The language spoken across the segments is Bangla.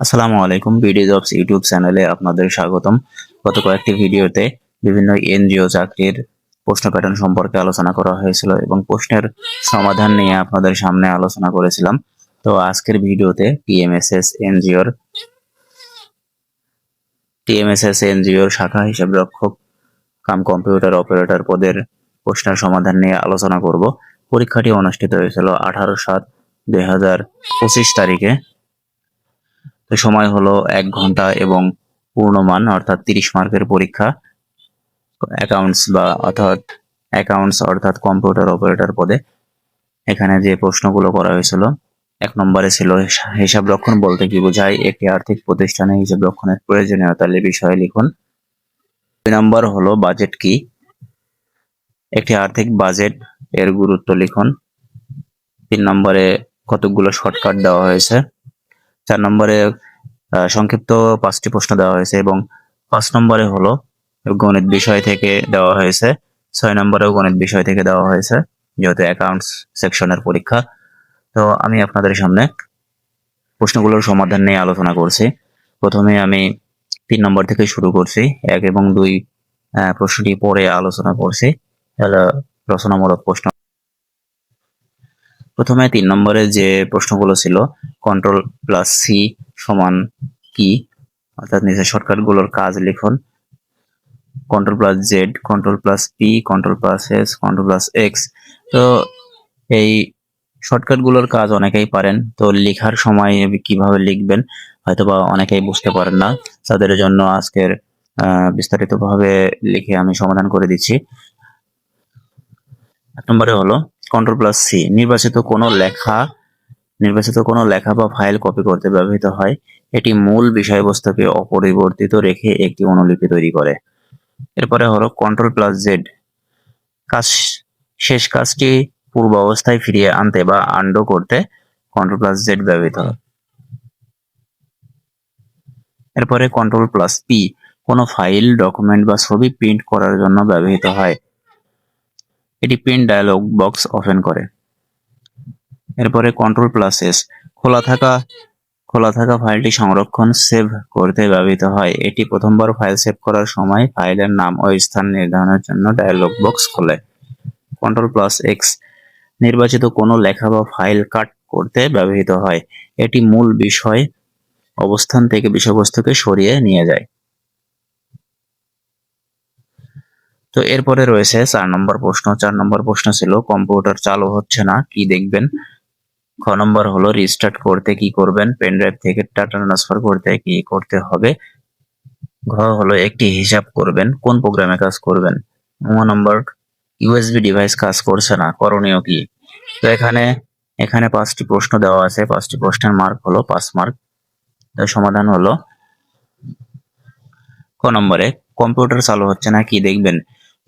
আসসালামু আলাইকুম বিডি জবস ইউটিউব চ্যানেলে আপনাদের স্বাগতম। গত কয়েকটি ভিডিওতে বিভিন্ন এনজিও চাকরির প্রশ্ন প্যাটার্ন সম্পর্কে আলোচনা করা হয়েছিল এবং প্রশ্নের সমাধান নিয়ে আপনাদের সামনে আলোচনা করেছিলাম। তো আজকের ভিডিওতে টিএমএসএস এনজিওর টিএমএসএস এনজিওর শাখা হিসাব রক্ষক কাম কম্পিউটার অপারেটর পদের প্রশ্নের সমাধান নিয়ে আলোচনা করব। পরীক্ষাটি অনুষ্ঠিত হয়েছিল আঠারো সাত দুই তারিখে। সময় হলো এক ঘণ্টা এবং পূর্ণমান, অর্থাৎ তিরিশ মার্কের পরীক্ষা। অ্যাকাউন্টস বা অর্থাৎ অ্যাকাউন্টস অর্থাৎ কম্পিউটার অপারেটর পদে। এখানে যে প্রশ্নগুলো করা হয়েছিল, এক নম্বরে ছিল হিসাব রক্ষণ বলতে কি বোঝায়? একটি আর্থিক প্রতিষ্ঠানে হিসাব রক্ষণের প্রয়োজনীয়তা বিষয়ে লিখুন। দুই নম্বর হলো বাজেট কি? একটি আর্থিক বাজেট এর গুরুত্ব লিখুন। তিন নম্বরে কতগুলো শর্টকাট দেওয়া হয়েছে? চার নম্বরে সংক্ষিপ্ত পাঁচটি প্রশ্ন দেওয়া হয়েছে এবং পাঁচ নম্বরে হলো গণিত বিষয় থেকে দেওয়া হয়েছে, ছয় নম্বরেও গণিত বিষয় থেকে দেওয়া হয়েছে, যেহেতু অ্যাকাউন্টস সেকশনের পরীক্ষা। তো আমি আপনাদের সামনে প্রশ্নগুলোর সমাধান নিয়ে আলোচনা করছি। প্রথমে আমি তিন নম্বর থেকে শুরু করছি, এক এবং দুই প্রশ্নটি পরে আলোচনা করছি। রচনামূলক প্রশ্ন। প্রথমে তিন নম্বরে যে প্রশ্নগুলো ছিল কন্ট্রোল প্লাস সি সমান কি? অর্থাৎ নিচে শর্টকাটগুলোর কাজ লিখুন। Control plus Z control plus P control plus S control plus X তো এই শর্টকাটগুলোর কাজ অনেকেই পারেন। তো লেখার সময় কীভাবে লিখবেন, হয়তোবা অনেকেই বুঝতে পারেন না। তাদের জন্য আজকের বিস্তারিতভাবে লিখে আমি সমাধান করে দিচ্ছি। এক নম্বরে হলো কন্ট্রোল প্লাস সি নির্বাচিত কোনো লেখা, নির্বাচিত কোনো লেখা বা ফাইল কপি করতে ব্যবহৃত হয়। এটি মূল বিষয়বস্তুকে অপরিবর্তিত রেখে একটি অনুলিপি তৈরি করে। এরপরে হলো কন্ট্রোল প্লাস জেড কাজ, শেষ কাজটি পূর্ব অবস্থায় ফিরিয়ে আনতে বা আন্ডো করতে কন্ট্রোল প্লাস জেড ব্যবহৃত হয়। এরপরে কন্ট্রোল প্লাস পি কোনো ফাইল ডকুমেন্ট বা ছবি প্রিন্ট করার জন্য ব্যবহৃত হয়। এটি প্রিন্ট ডায়ালগ বক্স ওপেন করে। এরপরে কন্ট্রোল প্লাস এস খোলা থাকা খোলা থাকা ফাইলটি সংরক্ষণ সেভ করতে ব্যবহৃত হয়। এটি প্রথমবার ফাইল সেভ করার সময় ফাইলের নাম ও স্থান নির্ধারণের জন্য ডায়ালগ বক্স খোলে। কন্ট্রোল প্লাস এক্স নির্বাচিত কোনো লেখা বা ফাইল কাট করতে ব্যবহৃত হয়। এটি মূল বিষয় অবস্থান থেকে বিষয়বস্তুকে সরিয়ে নিয়ে যায়। তো এরপরে রয়েছে চার নম্বর প্রশ্ন। চার নম্বর প্রশ্ন ছিল, কম্পিউটার চালু হচ্ছে না, কি দেখবেন? খ নম্বর হলো, রিস্টার্ট করতে কি করবেন? পেন ড্রাইভ থেকে ডাটা ট্রান্সফার করতে কি করতে হবে? ঘ হলো, একটি হিসাব করবেন, কোন প্রোগ্রামে কাজ করবেন? নম্বর, ইউএসবি ডিভাইস কাজ করছে না, করণীয় কি? তো এখানে এখানে পাঁচটি প্রশ্ন দেওয়া আছে। পাঁচটি প্রশ্নের মার্ক হলো, পাঁচ মার্ক তো সমাধান হলো, ক নম্বরে, কম্পিউটার চালু হচ্ছে না, কি দেখবেন?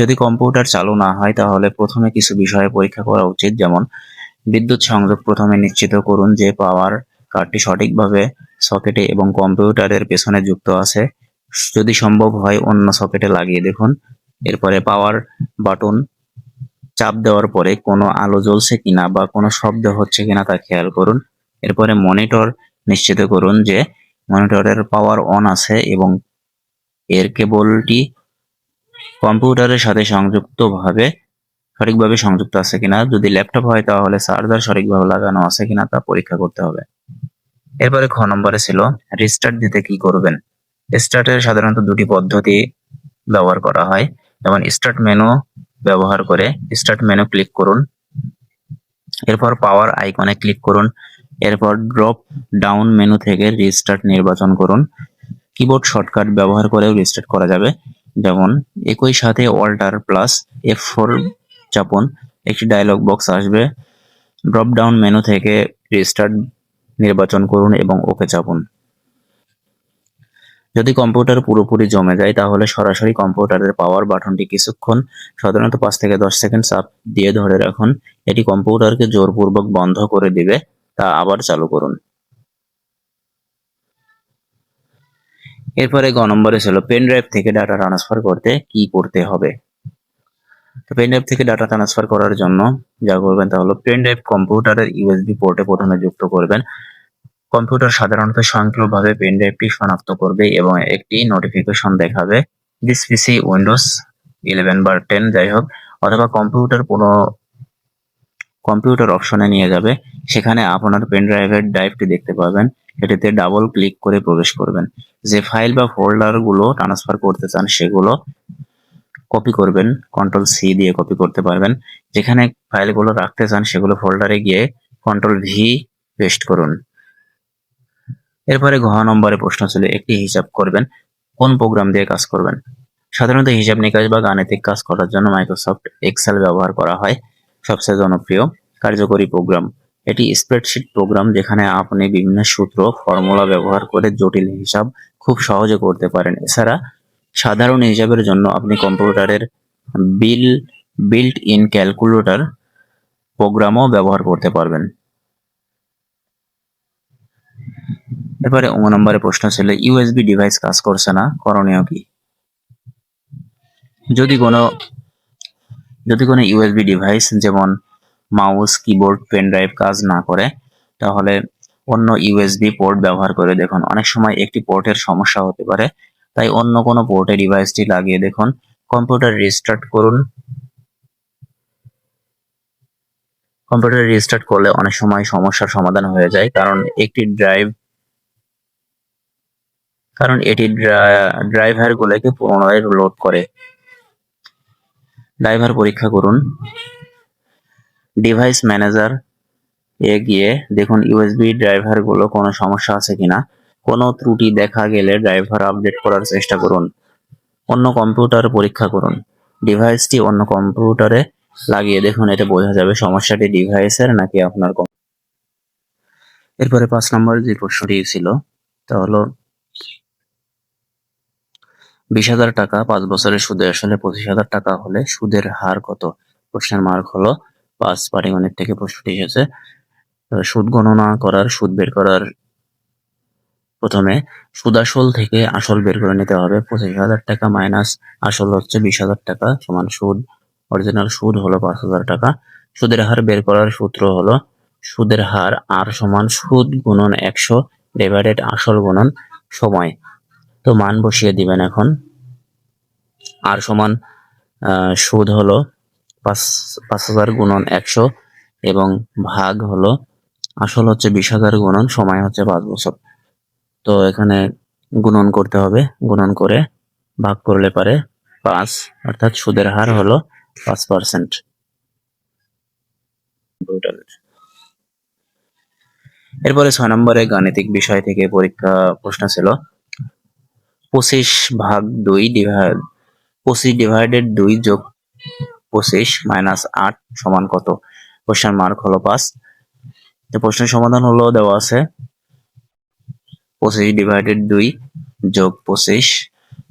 যদি কম্পিউটার চালু না হয়, তাহলে প্রথমে কিছু বিষয়ে পরীক্ষা করা উচিত। যেমন, বিদ্যুৎ সংযোগ প্রথমে নিশ্চিত করুন যে পাওয়ার কার্ডটি সঠিকভাবে সকেটে এবং কম্পিউটারের পেছনে যুক্ত আছে। যদি সম্ভব হয়, অন্য সকেটে লাগিয়ে দেখুন। এরপরে পাওয়ার বাটন চাপ দেওয়ার পরে কোনো আলো জ্বলছে কিনা বা কোনো শব্দ হচ্ছে কিনা তা খেয়াল করুন। এরপরে মনিটর নিশ্চিত করুন যে মনিটরের পাওয়ার অন আছে এবং এর কেবলটি কম্পিউটারের সাথে সংযুক্তভাবে সঠিকভাবে সংযুক্ত আছে কিনা, যদি ল্যাপটপ হয় তাহলে চার্জার সঠিকভাবে লাগানো আছে কিনা তা পরীক্ষা করতে হবে। এরপরে খ নম্বরে ছিল, রিস্টার্ট দিতে কি করবেন? স্টার্টের সাধারণত দুটি পদ্ধতি ব্যবহার করা হয়। যেমন স্টার্ট মেনু ব্যবহার করে স্টার্ট মেনু ক্লিক করুন। এরপর পাওয়ার আইকনে ক্লিক করুন। এরপর ড্রপ ডাউন মেনু থেকে রিস্টার্ট নির্বাচন করুন। কিবোর্ড শর্টকাট ব্যবহার করেও রিস্টার্ট করা যাবে। যেমন, একই সাথে অল্টার প্লাস এফ ফোর চাপুন, একটি ডায়লগ বক্স আসবে। ড্রপ ডাউন মেনু থেকে রিস্টার্ট নির্বাচন করুন এবং ওকে চাপুন। যদি কম্পিউটার পুরোপুরি জমে যায়, তাহলে সরাসরি কম্পিউটারের পাওয়ার বাটনটি কিছুক্ষণ, সাধারণত পাঁচ থেকে দশ সেকেন্ড চাপ দিয়ে ধরে রাখুন। এটি কম্পিউটারকে জোরপূর্বক বন্ধ করে দিবে, তা আবার চালু করুন। এরপরে গ নম্বরে ছিল পেন ড্রাইভ থেকে ডাটা ট্রান্সফার করতে কি করতে হবে? তো পেন ড্রাইভ থেকে ডাটা ট্রান্সফার করার জন্য যা করবেন তা হলো পেন ড্রাইভ কম্পিউটারের ইউএসবি পোর্টে প্রথমে যুক্ত করবেন। কম্পিউটার সাধারণত স্বয়ংক্রিয়ভাবে পেন ড্রাইভটি শনাক্ত করবে এবং একটি নোটিফিকেশন দেখাবে দিস পিসি উইন্ডোজ ইলেভেন বা টেন যাই হোক, অথবা কম্পিউটার কোনো কম্পিউটার অপশনে নিয়ে যাবে, সেখানে আপনার পেন ড্রাইভের ড্রাইভটি দেখতে পাবেন। এটিতে ডাবল ক্লিক করে প্রবেশ করবেন। যে ফাইল বা ফোল্ডারগুলো ট্রান্সফার করতে চান, সেগুলো কপি করবেন কন্ট্রোল সি দিয়ে কপি করতে পারবেন। যেখানে ফাইলগুলো রাখতে চান, সেগুলো ফোল্ডারে গিয়ে কন্ট্রোল ভি পেস্ট করুন। এরপরে ঘ নম্বরে প্রশ্ন ছিল, একটি হিসাব করবেন, কোন প্রোগ্রাম দিয়ে কাজ করবেন? সাধারণত হিসাব নিকাশ বা গাণিতিক কাজ করার জন্য মাইক্রোসফট এক্সেল ব্যবহার করা হয়। সবচেয়ে জনপ্রিয়, কার্যকরী প্রোগ্রাম এটি স্প্রেডশিট প্রোগ্রাম যেখানে আপনি বিভিন্ন সূত্র ফর্মুলা ব্যবহার করে জটিল হিসাব খুব সহজে করতে পারেন। এছাড়া সাধারণ হিসাবের জন্য আপনি কম্পিউটারের বিল বিল্ট ইন ক্যালকুলেটর প্রোগ্রামও ব্যবহার করতে পারবেন। এরপরে ও নম্বরে প্রশ্ন ছিল ইউএসবি ডিভাইস কাজ করছে না, করণীয় কি? যদি কোনো যদি কোনো ইউএসবি ডিভাইস যেমন মাউস কিবোর্ড পেন ড্রাইভ কাজ না করে, তাহলে অন্য ইউএসবি পোর্ট ব্যবহার করে দেখুন। অনেক সময় একটি পোর্টের সমস্যা হতে পারে, তাই অন্য কোনো পোর্টে ডিভাইসটি লাগিয়ে দেখুন। কম্পিউটার রিস্টার্ট করুন। কম্পিউটার রিস্টার্ট করলে অনেক সময় সমস্যার সমাধান হয়ে যায়, কারণ একটি ড্রাইভ কারণ এটি ড্রাইভারগুলোকে পুনরায় লোড করে। ড্রাইভার পরীক্ষা করুন। ডিভাইস ম্যানেজার এ গিয়ে দেখুন ইউএসবি ড্রাইভারগুলো কোনো সমস্যা আছে কিনা? কোনো ত্রুটি দেখা গেলে ড্রাইভার আপডেট করার চেষ্টা করুন। অন্য কম্পিউটার পরীক্ষা করুন। ডিভাইসটি অন্য কম্পিউটারে লাগিয়ে দেখুন এতে বোঝা যাবে সমস্যাটি ডিভাইসের নাকি আপনার এরপরে পাঁচ নম্বর যে প্রশ্নটি ছিল, তা হলো, বিশ হাজার টাকা পাঁচ বছরের সুদে আসলে পঁচিশ হাজার টাকা হলে সুদের হার কত? প্রশ্নের মার্ক হলো পাঁচ পাটিগণিত থেকে প্রশ্নটি এসেছে। সুদ গণনা করার, সুদ বের করার প্রথমে সুদ আসল থেকে আসল বের করে নিতে হবে। পঁচিশ হাজার টাকা মাইনাস আসল হচ্ছে বিশ হাজার টাকা সমান সুদ। অরিজিনাল সুদ হলো পাঁচ হাজার টাকা। সুদের হার বের করার সূত্র হলো সুদের হার আর সমান সুদ গুণন একশো ডিভাইডেড আসল গুণন সময়। তো মান বসিয়ে দিবেন এখন। আর সমান সুদ হলো পাঁচ পাঁচ হাজার গুণন একশো এবং ভাগ হলো, আসল হচ্ছে বিশ হাজার গুণন, সময় হচ্ছে পাঁচ বছর। তো এখানে গুণন করতে হবে, গুণন করে ভাগ করলে পারে পাঁচ, অর্থাৎ সুদের হার হলো পাঁচ পার্সেন্ট। এরপরে ছয় নম্বরে গাণিতিক বিষয় থেকে পরীক্ষা প্রশ্ন ছিল, পঁচিশ ভাগ দুই ডিভাইড পঁচিশ ডিভাইডেড দুই যোগ পঁচিশ মাইনাস আট সমান কত? কোশ্চেন মার্ক হলো পাঁচ। তো প্রশ্নের সমাধান হলো দেওয়া আছে পঁচিশ ডিভাইডেড দুই যোগ পঁচিশ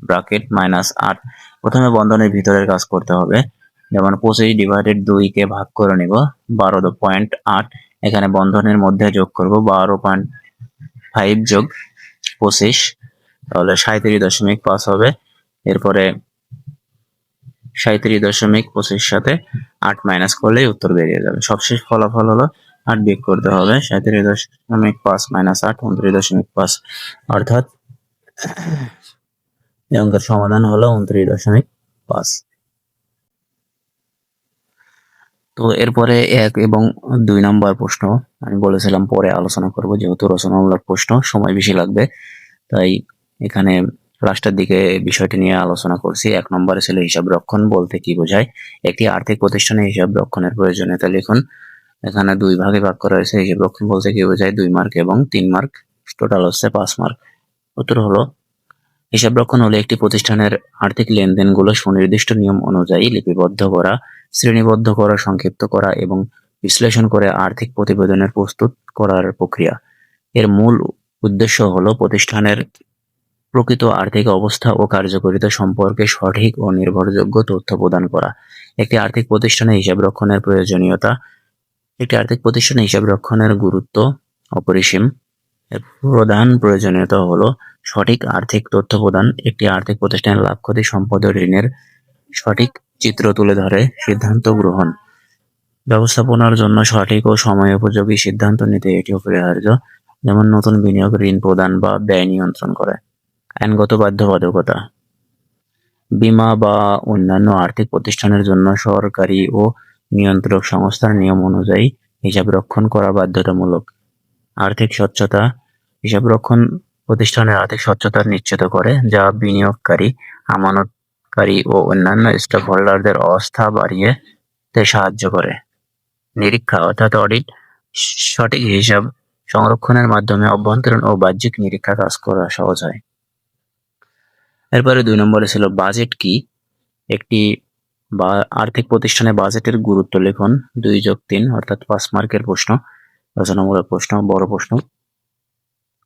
ব্রাকেট মাইনাস আট। প্রথমে বন্ধনের ভিতরের কাজ করতে হবে। যেমন পঁচিশ ডিভাইডেড দুইকে ভাগ করে নিব, বারো পয়েন্ট আট। এখানে বন্ধনের মধ্যে যোগ করব, বারো পয়েন্ট ফাইভ যোগ পঁচিশ। তাহলে সাঁত্রিশ দশমিক পাঁচ হবে। এরপরে সাঁত্রিশ দশমিক পঁচিশ সাথে আট মাইনাস করলেই উত্তর বেরিয়ে যাবে। সবশেষ ফলাফল হলো আট বিয়োগ করতে হবে সাঁত্রিশ দশমিক পাঁচ মাইনাস আট, উনত্রিশ দশমিক পাঁচ। অর্থাৎ এই অঙ্কের সমাধান হলো উনত্রিশ দশমিক পাঁচ। তো এরপরে এক এবং দুই নম্বর প্রশ্ন, আমি বলেছিলাম পরে আলোচনা করব, যেহেতু রচনামূলক প্রশ্ন, সময় বেশি লাগবে, তাই এখানে লাস্টের দিকে বিষয়টি নিয়ে আলোচনা করছি। এক নম্বরে ছিল হিসাব রক্ষণ, বলতে কি বোঝায়? একটি আর্থিক প্রতিষ্ঠানে হিসাব রক্ষণের প্রয়োজনীয়তা লিখুন। এখানে দুই ভাগে ভাগ করা হয়েছে। হিসাব রক্ষণ বলতে কি বোঝায়? দুই মার্ক এবং তিন মার্ক। টোটাল হচ্ছে পাঁচ মার্ক। উত্তর হলো, হিসাব রক্ষণ হলো একটি প্রতিষ্ঠানের আর্থিক লেনদেনগুলো সুনির্দিষ্ট নিয়ম অনুযায়ী লিপিবদ্ধ করা, শ্রেণীবদ্ধ করা, সংক্ষিপ্ত করা এবং বিশ্লেষণ করে আর্থিক প্রতিবেদনের প্রস্তুত করার প্রক্রিয়া। এর মূল উদ্দেশ্য হলো প্রতিষ্ঠানের প্রকৃত আর্থিক অবস্থা ও কার্যকারিতা সম্পর্কে সঠিক ও নির্ভরযোগ্য তথ্য প্রদান করা। একটি আর্থিক প্রতিষ্ঠানে হিসাব রক্ষণের প্রয়োজনীয়তা। একটি আর্থিক প্রতিষ্ঠানে হিসাব রক্ষণের গুরুত্ব অপরিসীম। প্রধান প্রয়োজনীয়তা হলো সঠিক আর্থিক তথ্য প্রদান। একটি আর্থিক প্রতিষ্ঠানের লাভ, ক্ষতি, সম্পদ ঋণের সঠিক চিত্র তুলে ধরে সিদ্ধান্ত গ্রহণ। ব্যবস্থাপনার জন্য সঠিক ও সময় উপযোগী সিদ্ধান্ত নিতে এটি অপরিহার্য যেমন নতুন বিনিয়োগ, ঋণ প্রদান বা ব্যয় নিয়ন্ত্রণ করে। আইনগত বাধ্যবাধকতা। বীমা বা অন্যান্য আর্থিক প্রতিষ্ঠানের জন্য সরকারি ও নিয়ন্ত্রক সংস্থার নিয়ম অনুযায়ী হিসাব রক্ষণ করা বাধ্যতামূলক। আর্থিক স্বচ্ছতা, হিসাব রক্ষণ প্রতিষ্ঠানের আর্থিক স্বচ্ছতা নিশ্চিত করে, যা বিনিয়োগকারী, আমানতকারী ও অন্যান্য স্টক হোল্ডারদের অবস্থা বাড়িয়ে সাহায্য করে। নিরীক্ষা অর্থাৎ অডিট সঠিক হিসাব সংরক্ষণের মাধ্যমে অভ্যন্তরীণ ও বাহ্যিক নিরীক্ষা কাজ করা সহজ হয়। এরপরে দুই নম্বরে ছিল বাজেট কি? একটি বা, আর্থিক প্রতিষ্ঠানে বাজেটের গুরুত্ব লেখন। দুই যোগ তিন, অর্থাৎ পাঁচ মার্কের প্রশ্ন, রচনামূলক প্রশ্ন, বড় প্রশ্ন।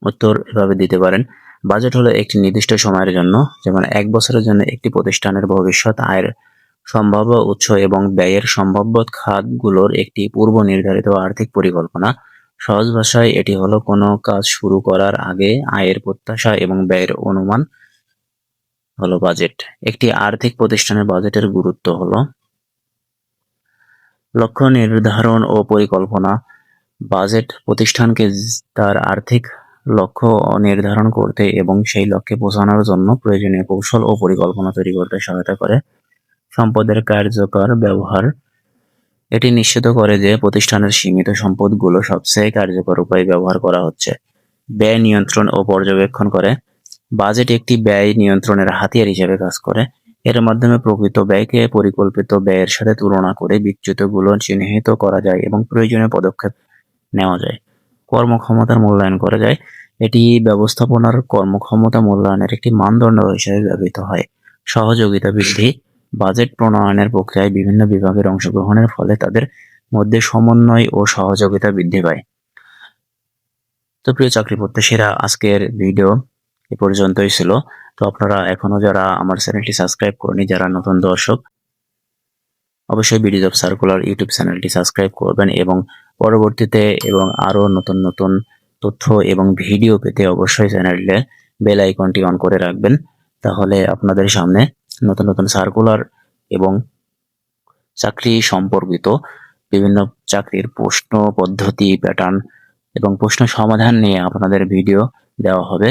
উত্তর এভাবে দিতে পারেন। বাজেট হলো একটি নির্দিষ্ট সময়ের জন্য, যেমন এক বছরের জন্য একটি প্রতিষ্ঠানের ভবিষ্যৎ, আয়ের সম্ভাব্য উৎস এবং ব্যয়ের সম্ভাব্য খাতগুলোর একটি পূর্ব নির্ধারিত আর্থিক পরিকল্পনা। সহজ ভাষায় এটি হলো কোনো কাজ শুরু করার আগে আয়ের প্রত্যাশা এবং ব্যয়ের অনুমান হলো বাজেট একটি আর্থিক প্রতিষ্ঠানের বাজেটের গুরুত্ব হলো লক্ষ্য নির্ধারণ ও পরিকল্পনা। বাজেট প্রতিষ্ঠানকে তার আর্থিক লক্ষ্য নির্ধারণ করতে এবং সেই লক্ষ্যে পৌঁছানোর জন্য প্রয়োজনীয় কৌশল ও পরিকল্পনা তৈরি করতে সহায়তা করে। সম্পদের কার্যকর ব্যবহার। এটি নিশ্চিত করে যে প্রতিষ্ঠানের সীমিত সম্পদগুলো সবচেয়ে কার্যকর উপায়ে ব্যবহার করা হচ্ছে। ব্যয় নিয়ন্ত্রণ ও পর্যবেক্ষণ করে। বাজেট একটি ব্যয় নিয়ন্ত্রণের হাতিয়ার হিসেবে কাজ করে। এর মাধ্যমে প্রকৃত ব্যয়কে পরিকল্পিত ব্যয়ের সাথে তুলনা করে বিচ্যুতগুলো চিহ্নিত করা যায় এবং প্রয়োজনীয় পদক্ষেপ নেওয়া যায়। কর্মক্ষমতার মূল্যায়ন করা যায়। এটি ব্যবস্থাপনার কর্মক্ষমতা মূল্যায়নের একটি মানদণ্ড হিসেবে ব্যবহৃত হয়। সহযোগিতা বৃদ্ধি। বাজেট প্রণয়নের প্রক্রিয়ায় বিভিন্ন বিভাগের অংশগ্রহণের ফলে তাদের মধ্যে সমন্বয় ও সহযোগিতা বৃদ্ধি পায়। তো প্রিয় চাকরি প্রত্যাশীরা আজকের ভিডিও এ পর্যন্তই ছিল। তো আপনারা এখনও যারা আমার চ্যানেলটি সাবস্ক্রাইব করেনি যারা নতুন দর্শক, অবশ্যই বিডি অফ সার্কুলার ইউটিউব চ্যানেলটি সাবস্ক্রাইব করবেন এবং পরবর্তীতে এবং আরও নতুন নতুন তথ্য এবং ভিডিও পেতে অবশ্যই চ্যানেলে বেল আইকনটি অন করে রাখবেন। তাহলে আপনাদের সামনে নতুন নতুন সার্কুলার এবং চাকরি সম্পর্কিত বিভিন্ন চাকরির প্রশ্ন, পদ্ধতি প্যাটার্ন এবং প্রশ্ন সমাধান নিয়ে আপনাদের ভিডিও দেওয়া হবে।